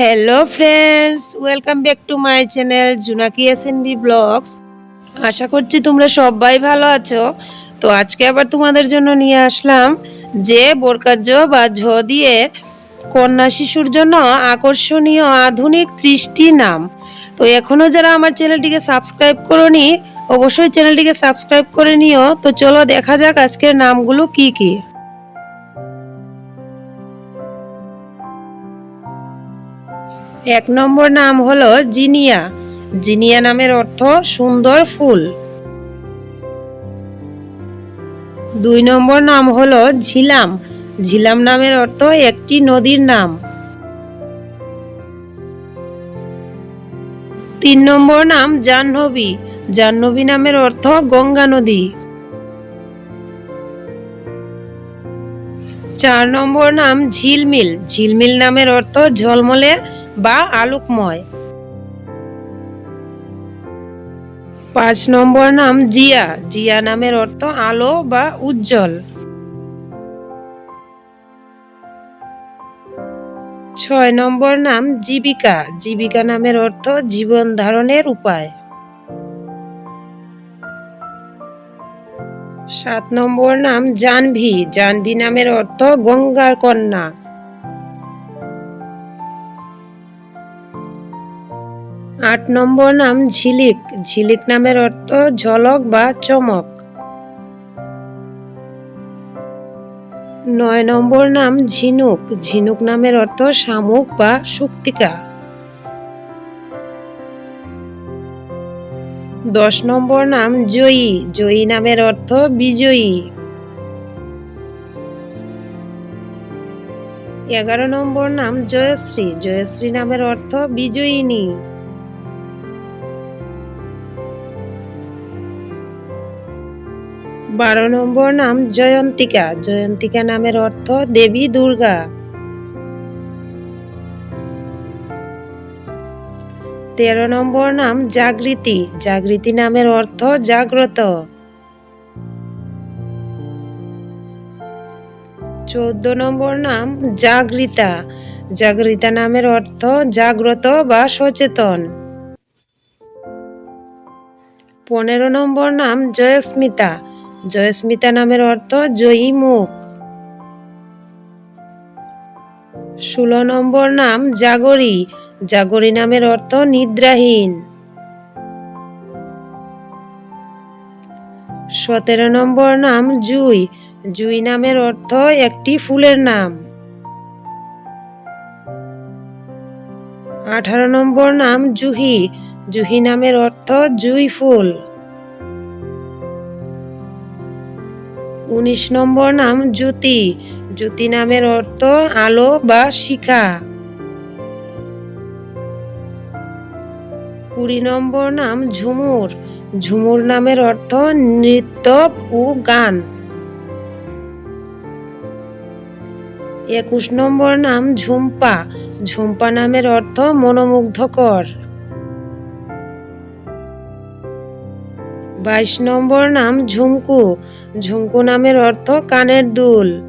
Hello friends welcome back to my channel Junaki S B vlogs আশা করছি তোমরা সবাই ভালো আছো। তো আজকে আবার তোমাদের জন্য নিয়ে আসলাম যে বোরকাজ বা ঝ দিয়ে কন্যা শিশুর জন্য আকর্ষণীয় আধুনিক ত্রিশটি নাম। তো এখনও যারা আমার চ্যানেলটিকে সাবস্ক্রাইব করনি, অবশ্যই চ্যানেলটিকে সাবস্ক্রাইব করে নিও। তো চলো দেখা যাক আজকের নামগুলো কি কি। এক নম্বর নাম হলো জিনিয়া। জিনিয়া নামের অর্থ সুন্দর ফুল। দুই নম্বর নাম হলো ঝিলাম। ঝিলাম নামের অর্থ একটি নদীর নাম। তিন নম্বর নাম জাহ্নবী। জাহ্নবী নামের অর্থ গঙ্গা নদী। চার নম্বর নাম ঝিলমিল। ঝিলমিল নামের অর্থ ঝলমলে বা আলোকময়। পাঁচ নম্বর নাম জিয়া। জিয়া নামের অর্থ আলো বা উজ্জ্বল। ছয় নম্বর নাম জীবিকা। জীবিকা নামের অর্থ জীবন ধারণের উপায়। সাত নম্বর নাম জাহ্নবী। জাহ্নবী নামের অর্থ গঙ্গার কন্যা। আট নম্বর নাম ঝিলিক। ঝিলিক নামের অর্থ ঝলক বা চমক। নয় নম্বর নাম ঝিনুক। ঝিনুক নামের অর্থ শামুক বা শুক্তিকা। দশ নম্বর নাম জয়ী। জয়ী নামের অর্থ বিজয়ী। এগারো নম্বর নাম জয়শ্রী। জয়শ্রী নামের অর্থ বিজয়িনী। বারো নম্বর নাম জয়ন্তিকা। জয়ন্তিকা নামের অর্থ দেবী দুর্গা। তেরো নম্বর নাম জাগৃতি। জাগৃতি নামের অর্থ জাগ্রত। চোদ্দ নম্বর নাম জাগৃতা। জাগৃতা নামের অর্থ জাগ্রত বা সচেতন। পনেরো নম্বর নাম জয়স্মিতা। জয়স্মিতা নামের অর্থ জয়ী মুখ। ষোলো নম্বর নাম জাগরী। জাগরী নামের অর্থ নিদ্রাহীন। সতেরো নম্বর নাম জুই। জুই নামের অর্থ একটি ফুলের নাম। আঠারো নম্বর নাম জুহি। জুহি নামের অর্থ জুই ফুল। উনিশ নম্বর নাম জ্যোতি। জ্যোতি নামের অর্থ আলো বা শিখা। কুড়ি নম্বর নাম ঝুমুর। ঝুমুর নামের অর্থ নৃত্য ও গান। একুশ নম্বর নাম ঝুম্পা। ঝুম্পা নামের অর্থ মনোমুগ্ধকর। বাইশ নম্বর নাম ঝুমকু। ঝুমকু নামের অর্থ কানের দুল।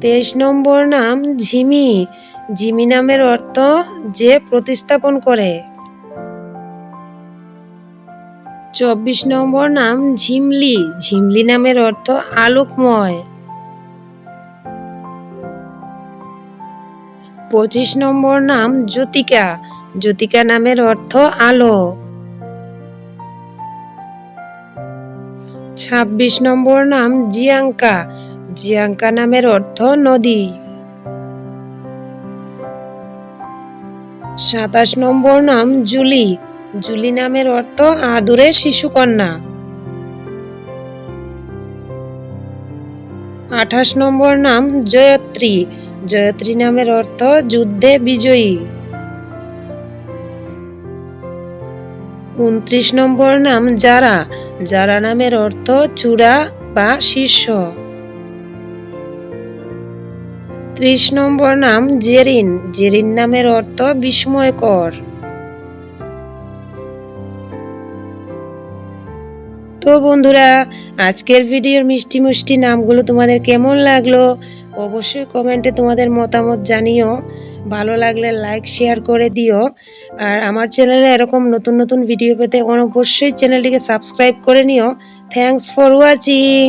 তেইশ নম্বর নাম ঝিমি। ঝিমি নামের অর্থ যে প্রতিস্থাপন করে। চব্বিশ নম্বর নাম ঝিমলি। ঝিমলি নামের অর্থ আলোকময়। পঁচিশ নম্বর নাম জ্যোতিকা। জ্যোতিকা নামের অর্থ আলো। ছাব্বিশ নম্বর নাম জিয়াঙ্কা জিয়াঙ্কা নামের অর্থ নদী। সাতাশ নম্বর নাম জুলি। জুলি নামের অর্থ আদুরে শিশুকন্যা। আঠাশ নম্বর নাম জয়ত্রী। জয়ত্রী নামের অর্থ যুদ্ধে বিজয়ী। উনত্রিশ নম্বর নাম যারা যারা নামের অর্থ চূড়া বা শীর্ষ। ত্রিশ নম্বর নাম জেরিন জেরিন নামের অর্থ বিস্ময়কর। তো বন্ধুরা, আজকের ভিডিওর মিষ্টি মিষ্টি নামগুলো তোমাদের কেমন লাগল অবশ্যই কমেন্টে তোমাদের মতামত জানিও। ভালো লাগলে লাইক, শেয়ার করে দিও। আর আমার চ্যানেলে এরকম নতুন নতুন ভিডিও পেতে অবশ্যই চ্যানেলটিকে সাবস্ক্রাইব করে নিও। Thanks for watching